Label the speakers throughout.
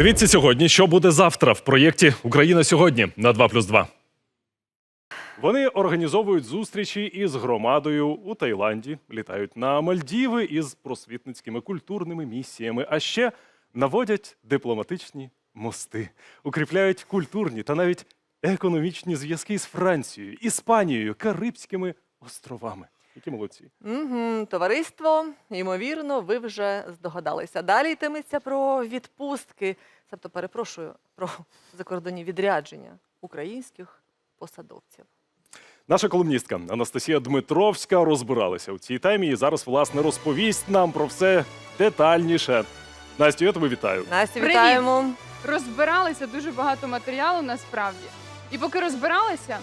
Speaker 1: Дивіться сьогодні, що буде завтра в проєкті Україна сьогодні на 2 плюс 2. Вони організовують зустрічі із громадою у Таїланді, літають на Мальдіви із просвітницькими культурними місіями, а ще наводять дипломатичні мости, укріпляють культурні та навіть економічні зв'язки з Францією, Іспанією, Карибськими островами. Які молодці.
Speaker 2: Угу, товариство, ймовірно, ви вже здогадалися. Далі йтиметься про відпустки, тобто, перепрошую, про закордонні відрядження українських посадовців.
Speaker 1: Наша колумністка Анастасія Дмитровська розбиралася у цій темі і зараз, власне, розповість нам про все детальніше. Настю, я тебе вітаю.
Speaker 2: Настю,
Speaker 3: Привіт.
Speaker 2: вітаємо.
Speaker 3: розбиралися дуже багато матеріалу насправді. І поки розбиралися,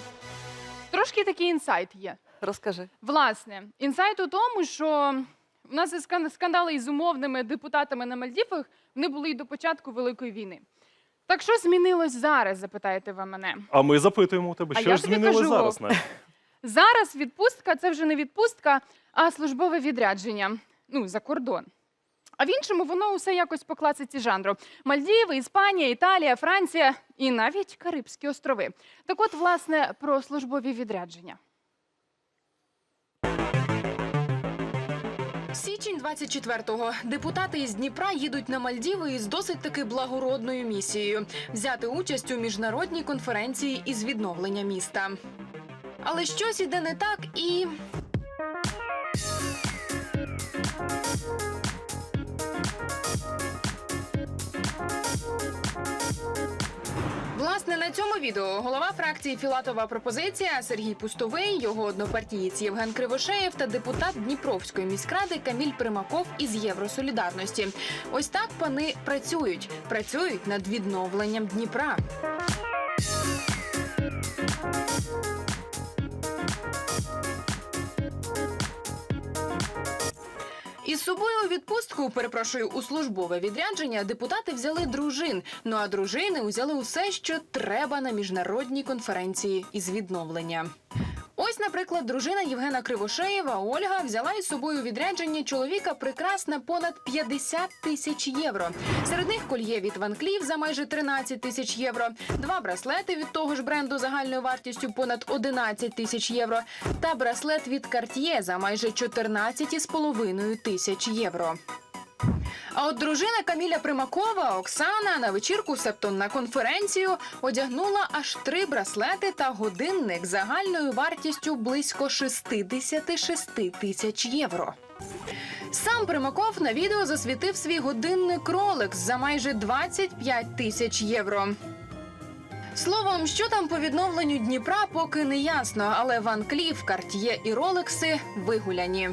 Speaker 3: трошки такий інсайт є.
Speaker 2: Розкажи.
Speaker 3: Власне, інсайт у тому, що в нас є скандали із умовними депутатами на Мальдівах, вони були і до початку Великої війни. Так що змінилось зараз, запитаєте ви мене?
Speaker 1: А ми запитуємо у тебе,
Speaker 3: А
Speaker 1: що
Speaker 3: я
Speaker 1: ж змінилось зараз?
Speaker 3: Зараз відпустка це вже не відпустка, а службове відрядження. Ну, за кордон. А в іншому воно усе якось по класиці жанру: Мальдіви, Іспанія, Італія, Франція і навіть Карибські острови. Так от, власне, про службові відрядження.
Speaker 4: Січень 24-го. Депутати із Дніпра їдуть на Мальдіви із досить таки благородною місією взяти участь у міжнародній конференції із відновлення міста. Але щось іде не так і. Цьому відео голова фракції Філатова пропозиція Сергій Пустовий, його однопартієць Євген Кривошеєв та депутат Дніпровської міськради Каміль Примаков із Євросолідарності. Ось так пани працюють. Працюють над відновленням Дніпра. Із собою у відпустку, перепрошую, у службове відрядження депутати взяли дружин. Ну а дружини узяли усе, що треба на міжнародній конференції із відновлення. Ось, наприклад, дружина Євгена Кривошеєва Ольга взяла із собою відрядження чоловіка прикрас на понад 50 тисяч євро. Серед них кольє від Ван Кліф за майже 13 тисяч євро, два браслети від того ж бренду загальною вартістю понад 11 тисяч євро, та браслет від Cartier за майже 14,5 тисяч євро. А от дружина Каміля Примакова Оксана на вечірку, себто на конференцію, одягнула аж три браслети та годинник загальною вартістю близько 66 тисяч євро. Сам Примаков на відео засвітив свій годинник Rolex за майже 25 тисяч євро. Словом, що там по відновленню Дніпра, поки не ясно, але Ван Кліф, Карт'є і Ролекси вигуляні.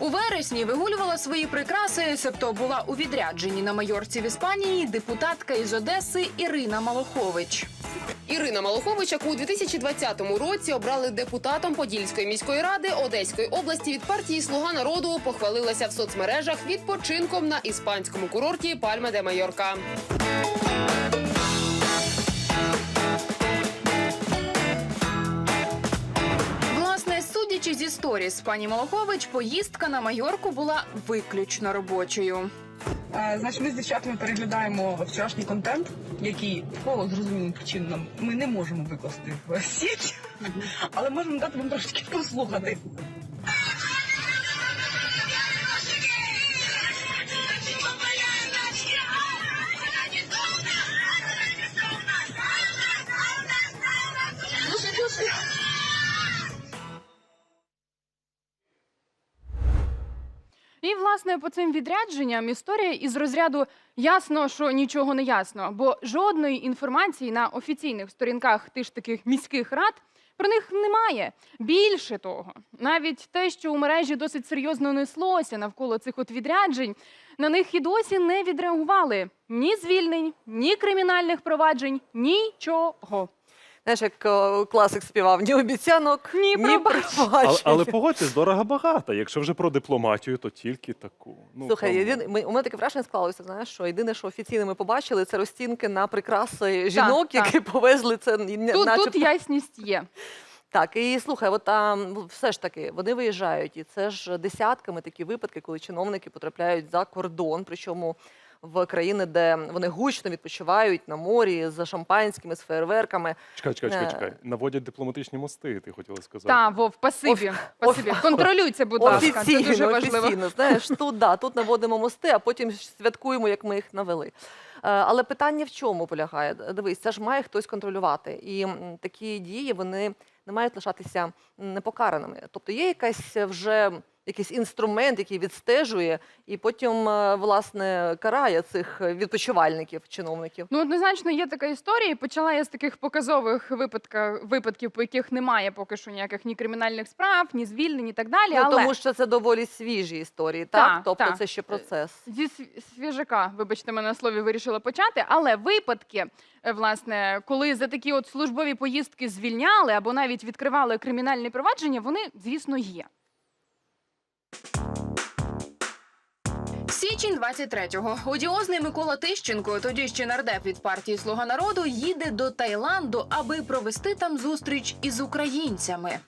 Speaker 4: У вересні вигулювала свої прикраси, себто була у відрядженні на майорці в Іспанії депутатка із Одеси Ірина Малохович.
Speaker 5: Ірина Малохович, яку у 2020 році обрали депутатом Подільської міської ради Одеської області від партії Слуга народу, похвалилася в соцмережах відпочинком на іспанському курорті Пальма де Майорка.
Speaker 4: Зі сторіс пані Малахович, поїздка на майорку була виключно робочою.
Speaker 6: Е, Значить, ми з дівчатами переглядаємо вчорашній контент, який по зрозумілим причинам ми не можемо викласти в сіть, але можемо дати вам трошки послухати.
Speaker 3: І власне по цим відрядженням історія із розряду ясно, що нічого не ясно, бо жодної інформації на офіційних сторінках тих таких міських рад про них немає. Більше того, навіть те, що у мережі досить серйозно неслося навколо цих от відряджень, на них і досі не відреагували ні звільнень, ні кримінальних проваджень, нічого.
Speaker 2: Знаєш, як е, класик співав, ні обіцянок,
Speaker 3: Ні пробачень.
Speaker 1: Але, але погодьтесь, дорого багато. Якщо вже про дипломатію, то тільки таку. Ну,
Speaker 2: Слухай, єдине, ми, у мене таке враження склалося, знаєш, що єдине, що офіційно ми побачили, це розцінки на прикраси жінок,
Speaker 3: так.
Speaker 2: які повезли це н-
Speaker 3: Тут,
Speaker 2: начебто.
Speaker 3: тут ясність є.
Speaker 2: Так, і слухай, от там ну, все ж таки вони виїжджають, і це ж десятками такі випадки, коли чиновники потрапляють за кордон, причому в країни, де вони гучно відпочивають на морі з шампанськими, з фейерверками.
Speaker 1: Чекай, чекай, чекай,
Speaker 2: Е.
Speaker 1: чекай. Наводять дипломатичні мости, ти хотіла сказати.
Speaker 3: Та, Вов, пасибі. пасибі. Контролюйте, будь ласка. Це дуже важливо.
Speaker 2: офіційно. Знаєш, тут да, тут наводимо мости, а потім святкуємо, як ми їх навели. Е, Але питання в чому полягає? Дивись, це ж має хтось контролювати. І такі дії вони не мають лишатися непокараними. Тобто є якась вже якийсь інструмент, який відстежує, і потім е, власне карає цих відпочивальників, чиновників.
Speaker 3: Ну, однозначно є така історія. Почала я з таких показових випадка, випадків, по яких немає поки що ніяких ні кримінальних справ, ні звільнень і так далі.
Speaker 2: Ну,
Speaker 3: але
Speaker 2: тому що це доволі свіжі історії, так?
Speaker 3: Так,
Speaker 2: тобто
Speaker 3: так.
Speaker 2: це ще процес.
Speaker 3: зі свіжака, вибачте мене на слові, вирішила почати. Але випадки, е, власне, коли за такі от службові поїздки звільняли або навіть відкривали кримінальне провадження, вони, звісно, є.
Speaker 4: Січень 23-го. Одіозний Микола Тищенко, тоді ще нардеп від партії Слуга народу, їде до Таїланду, аби провести там зустріч із українцями.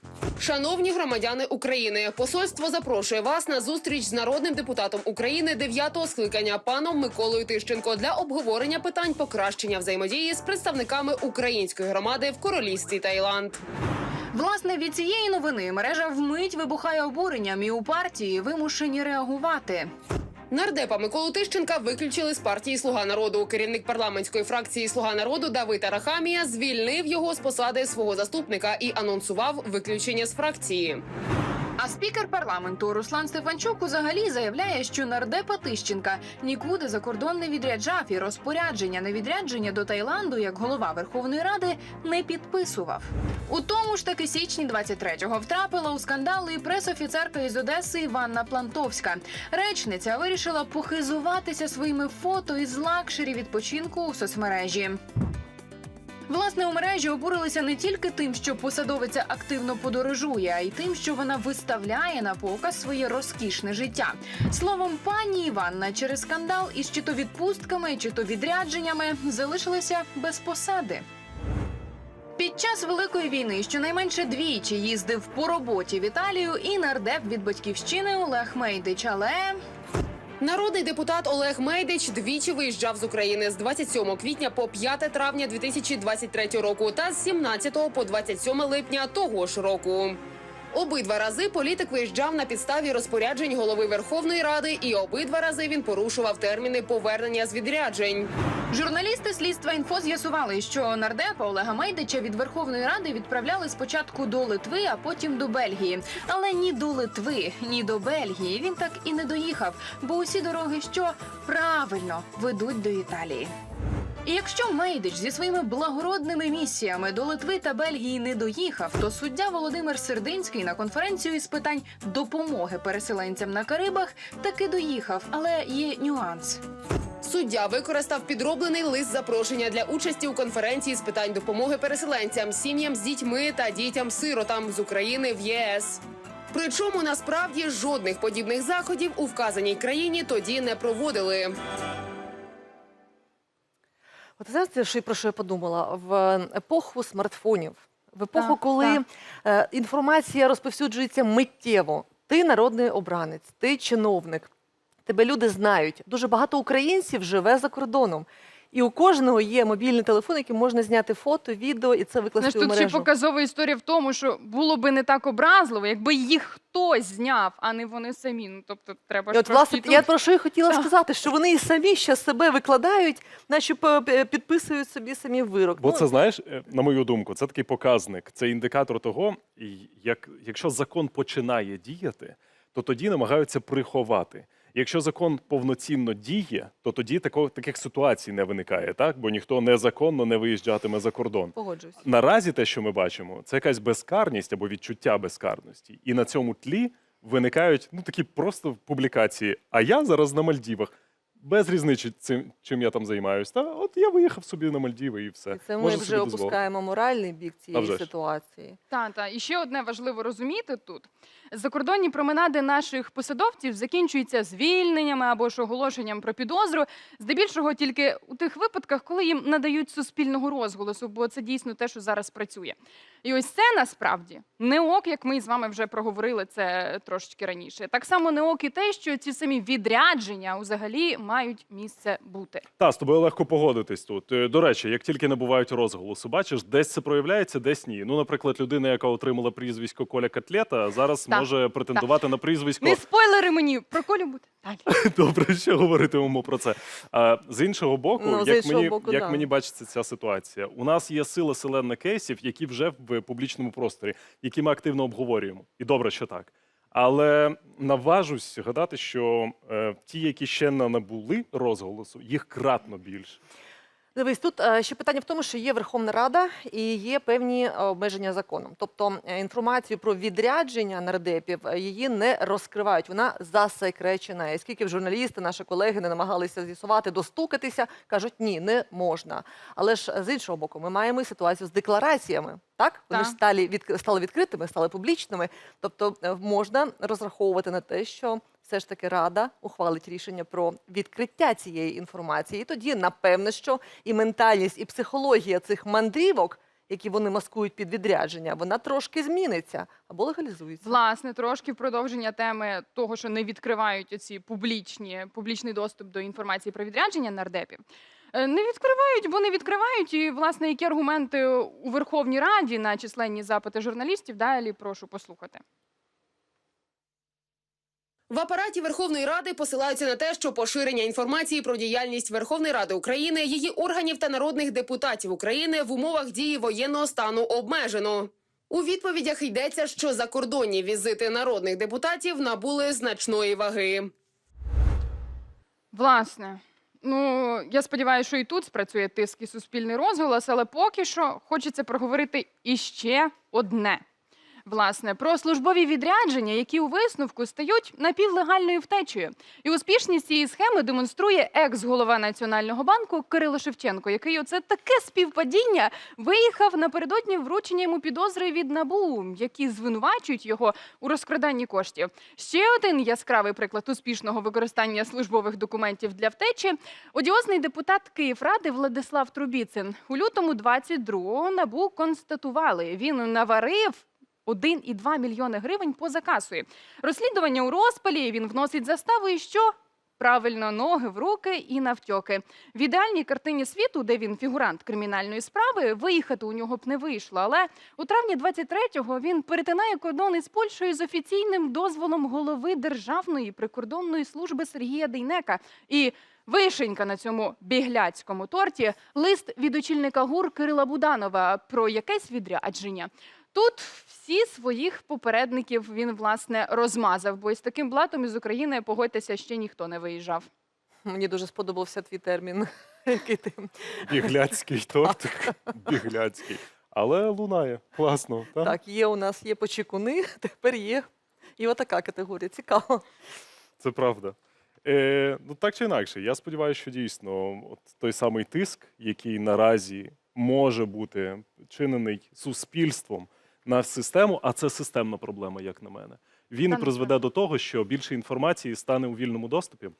Speaker 5: Шановні громадяни України, посольство запрошує вас на зустріч з народним депутатом України 9-го скликання паном Миколою Тищенко для обговорення питань покращення взаємодії з представниками української громади в королівстві Таїланд.
Speaker 4: Власне, від цієї новини мережа вмить вибухає обуренням, і у партії вимушені реагувати.
Speaker 5: Нардепа Миколу Тищенка виключили з партії Слуга народу. Керівник парламентської фракції Слуга народу Давид Арахамія звільнив його з посади свого заступника і анонсував виключення з фракції.
Speaker 4: А спікер парламенту Руслан Стефанчук взагалі заявляє, що нардепа Тищенка нікуди за кордон не відряджав і розпорядження на відрядження до Таїланду як голова Верховної Ради не підписував. У тому ж таки січні 23-го втрапила у скандал і пресофіцерка із Одеси Іванна Плантовська. Речниця вирішила похизуватися своїми фото із лакшері відпочинку у соцмережі. Власне, у мережі обурилися не тільки тим, що посадовиця активно подорожує, а й тим, що вона виставляє на показ своє розкішне життя. Словом, пані Іванна через скандал із чи то відпустками, чи то відрядженнями залишилася без посади. Під час великої війни щонайменше двічі їздив по роботі в Італію і нардеп від батьківщини Олег Мейдич. Але
Speaker 5: Народний депутат Олег Мейдич двічі виїжджав з України з 27 квітня по 5 травня 2023 року та з 17 по 27 липня того ж року. Обидва рази політик виїжджав на підставі розпоряджень голови Верховної Ради, і обидва рази він порушував терміни повернення з відряджень.
Speaker 4: Журналісти слідства інфо з'ясували, що нардепа Олега Мейдича від Верховної Ради відправляли спочатку до Литви, а потім до Бельгії. Але ні до Литви, ні до Бельгії він так і не доїхав, бо усі дороги, що правильно ведуть до Італії. І якщо Мейдич зі своїми благородними місіями до Литви та Бельгії не доїхав, то суддя Володимир Сердинський на конференцію із питань допомоги переселенцям на Карибах таки доїхав, але є нюанс.
Speaker 5: Суддя використав підроблений лист запрошення для участі у конференції з питань допомоги переселенцям, сім'ям з дітьми та дітям-сиротам з України в єС. Причому насправді жодних подібних заходів у вказаній країні тоді не проводили.
Speaker 2: От знаєте, що і про що я подумала? В епоху смартфонів, в епоху,
Speaker 3: Так,
Speaker 2: коли
Speaker 3: так.
Speaker 2: е, інформація розповсюджується миттєво. Ти народний обранець, ти чиновник, тебе люди знають. Дуже багато українців живе за кордоном. І у кожного є мобільний телефон, яким можна зняти фото, відео і це викласти
Speaker 3: Знаєш,
Speaker 2: у
Speaker 3: тут ще показова історія в тому, що було би не так образливо, якби їх хтось зняв, а не вони самі. Ну тобто треба
Speaker 2: І
Speaker 3: ж
Speaker 2: от, власне,
Speaker 3: трошки
Speaker 2: я
Speaker 3: тут-
Speaker 2: про що і хотіла
Speaker 3: Так.
Speaker 2: сказати, що вони і самі ще себе викладають, наче п- п- підписують собі самі вирок.
Speaker 1: Бо
Speaker 2: Ну,
Speaker 1: це знаєш, е, на мою думку, це такий показник, це індикатор того, і як якщо закон починає діяти, то тоді намагаються приховати. Якщо закон повноцінно діє, то тоді такого таких ситуацій не виникає, так бо ніхто незаконно не виїжджатиме за кордон.
Speaker 2: Погоджуюсь.
Speaker 1: Наразі те, що ми бачимо, це якась безкарність або відчуття безкарності, і на цьому тлі виникають ну такі просто публікації. А я зараз на Мальдівах. Без різниці, цим, чим я там займаюся. Та от я виїхав собі на Мальдіви і все.
Speaker 2: І це ми
Speaker 1: Можу
Speaker 2: вже
Speaker 1: собі дозволити.
Speaker 2: опускаємо моральний бік
Speaker 1: А
Speaker 2: цієї
Speaker 1: вже ж.
Speaker 2: ситуації.
Speaker 3: Та, та. І ще одне важливо розуміти тут: закордонні променади наших посадовців закінчуються звільненнями або ж оголошенням про підозру, здебільшого тільки у тих випадках, коли їм надають суспільного розголосу, бо це дійсно те, що зараз працює. І ось це насправді не ок, як ми з вами вже проговорили це трошечки раніше. Так само не ок і те, що ці самі відрядження взагалі мають місце бути.
Speaker 1: Та з тобою легко погодитись тут. Е, До речі, як тільки набувають розголосу, бачиш, десь це проявляється, десь ні. Ну, наприклад, людина, яка отримала прізвисько Коля Котлета, зараз
Speaker 3: Так,
Speaker 1: може претендувати на прізвисько.
Speaker 3: Не спойлери мені про колю буде далі.
Speaker 1: Добре, що говоритимемо про це. А, з іншого боку,
Speaker 2: Ну, з
Speaker 1: як,
Speaker 2: іншого
Speaker 1: мені,
Speaker 2: боку,
Speaker 1: як
Speaker 2: да.
Speaker 1: мені бачиться ця ситуація, у нас є сила селена кейсів, які вже в публічному просторі, які ми активно обговорюємо. І добре, що так. Але наважусь гадати, що е, ті, які ще не набули розголосу, їх кратно більше.
Speaker 2: Дивись, тут е, ще питання в тому, що є Верховна Рада і є певні е, обмеження законом. Тобто е, інформацію про відрядження нардепів її не розкривають. Вона засекречена. І скільки б журналісти, наші колеги не намагалися з'ясувати, достукатися, кажуть, ні, не можна. Але ж з іншого боку, ми маємо ситуацію з деклараціями. Так, вони ж стали від стали відкритими, стали публічними. Тобто можна розраховувати на те, що все ж таки рада ухвалить рішення про відкриття цієї інформації. І тоді, напевне, що і ментальність, і психологія цих мандрівок, які вони маскують під відрядження, вона трошки зміниться або легалізується.
Speaker 3: Власне, трошки в продовження теми того, що не відкривають оці публічні публічний доступ до інформації про відрядження нардепів. Е, Не відкривають, бо не відкривають. І власне, які аргументи у Верховній Раді на численні запити журналістів. Далі прошу послухати.
Speaker 5: В апараті Верховної Ради посилаються на те, що поширення інформації про діяльність Верховної Ради України, її органів та народних депутатів України в умовах дії воєнного стану обмежено. У відповідях йдеться, що закордонні візити народних депутатів набули значної ваги.
Speaker 3: Власне, ну я сподіваюся, що і тут спрацює тиск і суспільний розголос, але поки що хочеться проговорити іще одне. Власне, про службові відрядження, які у висновку стають напівлегальною втечею. І успішність цієї схеми демонструє екс-голова Національного банку Кирило Шевченко, який оце таке співпадіння виїхав напередодні вручення йому підозри від НАБУ, які звинувачують його у розкраданні коштів. Ще один яскравий приклад успішного використання службових документів для втечі. Одіозний депутат Київради Владислав Трубіцин у лютому 22-го НАБУ констатували, він наварив 1,2 мільйони гривень поза касою. Розслідування у розпалі він вносить заставу і що? Правильно, ноги в руки і навтьоки. В ідеальній картині світу, де він фігурант кримінальної справи, виїхати у нього б не вийшло. Але у травні 23-го він перетинає кордон із Польщею з офіційним дозволом голови Державної прикордонної служби Сергія Дейнека. І вишенька на цьому бігляцькому торті лист від очільника ГУР Кирила Буданова про якесь відрядження. Тут всі своїх попередників він власне розмазав, бо із таким блатом із України погодьтеся, ще ніхто не виїжджав.
Speaker 2: Мені дуже сподобався твій термін, який ти
Speaker 1: Бігляцький тортик. Бігляцький. Але лунає. Класно. Так?
Speaker 2: так. Є у нас є почекуни, тепер є і отака категорія. Цікаво.
Speaker 1: Це правда. Е, ну так чи інакше, я сподіваюся, що дійсно от той самий тиск, який наразі може бути чинений суспільством на систему, а це системна проблема, як на мене. Він призведе до того, що більше інформації стане у вільному доступі.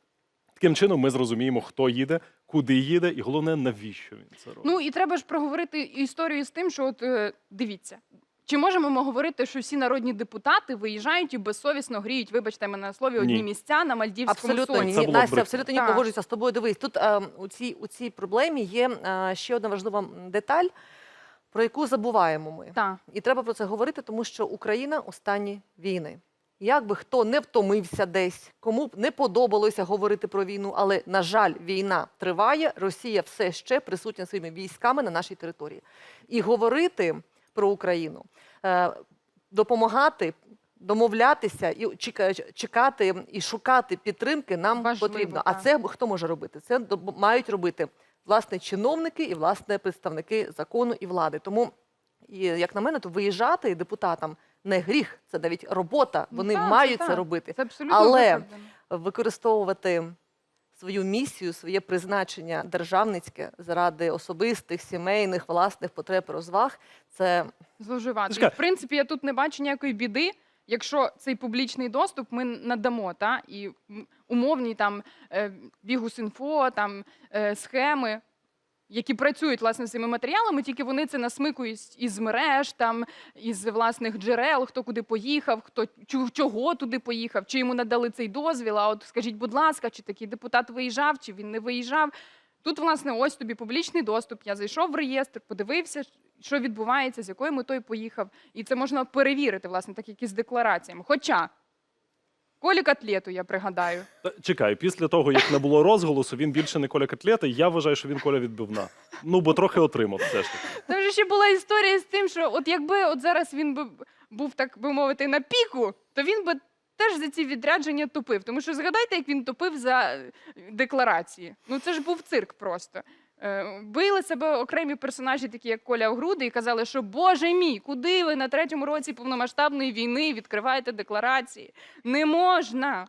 Speaker 1: Таким чином, ми зрозуміємо, хто їде, куди їде, і головне, навіщо він це робить.
Speaker 3: Ну і треба ж проговорити історію з тим, що от е, дивіться. Чи можемо ми говорити, що всі народні депутати виїжджають і безсовісно гріють, вибачте мене на слові, одні
Speaker 1: Ні.
Speaker 3: місця на Мальдівському
Speaker 2: Абсолютно ні. Настя, абсолютно ні
Speaker 3: Так.
Speaker 2: погоджуюся з тобою. Дивись, тут е, у, цій, у цій проблемі є е, ще одна важлива деталь, про яку забуваємо ми.
Speaker 3: Так.
Speaker 2: І треба про це говорити, тому що Україна у стані війни. Як би хто не втомився десь, кому б не подобалося говорити про війну, але на жаль, війна триває. Росія все ще присутня своїми військами на нашій території. І говорити про Україну, е, допомагати, домовлятися і чекати і шукати підтримки нам
Speaker 3: Важливо,
Speaker 2: потрібно. А
Speaker 3: так.
Speaker 2: це хто може робити? Це мають робити власне чиновники і власне представники закону і влади. Тому, і, як на мене, то виїжджати депутатам не гріх, це навіть робота.
Speaker 3: Ну,
Speaker 2: Вони
Speaker 3: так, це
Speaker 2: мають це
Speaker 3: так.
Speaker 2: робити.
Speaker 3: Це абсолютно
Speaker 2: Але
Speaker 3: виправдано.
Speaker 2: Використовувати свою місію, своє призначення державницьке заради особистих, сімейних, власних потреб, розваг. Це
Speaker 3: зловживати. В принципі, я тут не бачу ніякої біди, якщо цей публічний доступ ми надамо, та і умовні там е, бігус.інфо, там е, схеми. які працюють власне з цими матеріалами, тільки вони це насмикують із мереж, там із власних джерел, хто куди поїхав, хто чого туди поїхав, чи йому надали цей дозвіл. А от скажіть, будь ласка, чи такий депутат виїжджав, чи він не виїжджав. Тут, власне, ось тобі публічний доступ. Я зайшов в реєстр, подивився, що відбувається, з якою метою поїхав. І це можна перевірити, власне, так як і з деклараціями. Хоча Колі котлету, я пригадаю.
Speaker 1: Чекай, після того, як не було розголосу, він більше не коля котлети. Я вважаю, що він коля відбивна. Ну, бо трохи отримав все ж таки.
Speaker 3: Там же ще була історія з тим, що от якби от зараз він би був, так би мовити, на піку, то він би теж за ці відрядження топив. Тому що згадайте, як він топив за е, декларації. Ну це ж був цирк просто. Е, Били себе окремі персонажі, такі як Коля Огруди, і казали, що Боже мій, куди ви на третьому році повномасштабної війни відкриваєте декларації? Не можна.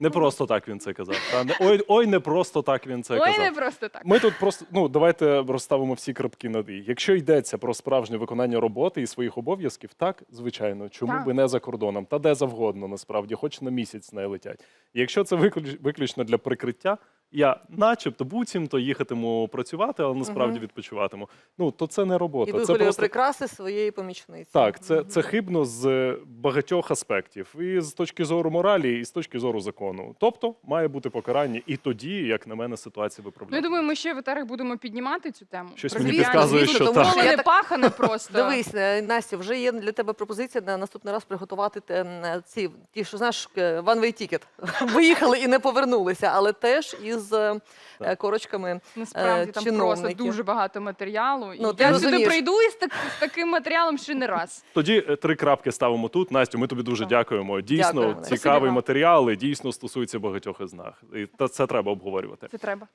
Speaker 1: Не просто так він це казав. Та не ой, ой, не просто так він це
Speaker 3: Ой,
Speaker 1: казав.
Speaker 3: не просто так.
Speaker 1: Ми тут просто ну давайте розставимо всі крапки над «і». Якщо йдеться про справжнє виконання роботи і своїх обов'язків, так звичайно, чому
Speaker 3: Так.
Speaker 1: би не за кордоном, та де завгодно, насправді, хоч на місяць не летять. Якщо це виключно для прикриття, я, начебто, буцімто їхатиму працювати, але насправді
Speaker 2: Мгм.
Speaker 1: відпочиватиму. Ну то це не робота.
Speaker 2: І
Speaker 1: це
Speaker 2: вигулює
Speaker 1: просто
Speaker 2: прикраси своєї помічниці.
Speaker 1: так, це, це хибно з багатьох аспектів, і з точки зору моралі, і з точки зору закону. Тобто має бути покарання, і тоді, як на мене, ситуація
Speaker 3: Ну, я
Speaker 1: виправляється.
Speaker 3: думаю, ми ще в етерах будемо піднімати цю тему.
Speaker 1: Щось мені підказує,
Speaker 2: Звісно,
Speaker 1: що
Speaker 2: тому
Speaker 1: так.
Speaker 2: що
Speaker 3: не
Speaker 2: так-
Speaker 3: пахане просто.
Speaker 2: Дивись, е, Настя, вже є для тебе пропозиція на наступний раз приготувати те, м, ці, ті, що знаєш, е, one way ticket. Виїхали і не повернулися, але теж із е,
Speaker 1: Так.
Speaker 2: корочками.
Speaker 3: Насправді
Speaker 2: е,
Speaker 3: там просто дуже багато матеріалу.
Speaker 2: Ну,
Speaker 3: і я
Speaker 2: розумієш.
Speaker 3: сюди прийду із, так, з таким матеріалом ще не раз.
Speaker 1: Тоді е, три крапки ставимо тут. Настю, ми тобі дуже
Speaker 3: Так.
Speaker 1: дякуємо. Дійсно,
Speaker 2: Дякуємо, Настя.
Speaker 1: цікавий матеріал і дійсно стосується багатьох із нас. І це треба обговорювати.
Speaker 3: Це треба.